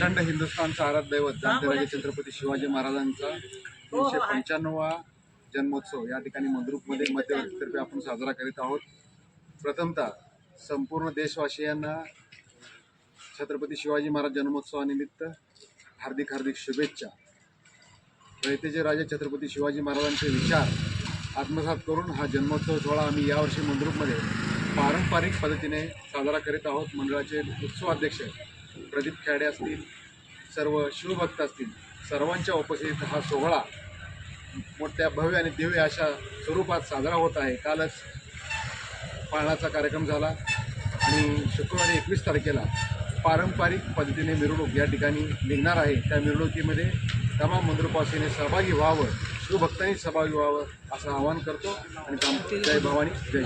हिंदुस्थानचा आराध्य दैवत जाणते छत्रपती शिवाजी महाराजांचा तीनशे पंच्याण्णवा जन्मोत्सव या ठिकाणी मंद्रुपमध्ये मध्यवर्तीतर्फे आपण साजरा करीत आहोत. प्रथमतः संपूर्ण देशवासियांना छत्रपती शिवाजी महाराज जन्मोत्सवानिमित्त हार्दिक हार्दिक शुभेच्छा. रयतेचे राजे छत्रपती शिवाजी महाराजांचे विचार आत्मसात करून हा जन्मोत्सव सोहळा आम्ही यावर्षी मंद्रुपमध्ये पारंपरिक पद्धतीने साजरा करीत आहोत. मंडळाचे उत्सवाध्यक्ष प्रदीप खेडे असतील सर्व शिवभक्त असतील सर्वांच्या उपस्थितीत हा सोहळा मोठ्या भव्य आणि दिव्य अशा स्वरूपात साजरा होत आहे. कालच पाळणाचा कार्यक्रम झाला आणि शुक्रवारी एकवीस तारखेला पारंपरिक पद्धतीने मिरवणूक या ठिकाणी निघणार आहे. त्या मिरवणुकीमध्ये तमाम मंदिरपासीने सहभागी व्हावं शिवभक्तांनी सहभागी व्हावं असं आवाहन करतो आणि जय भवानी जय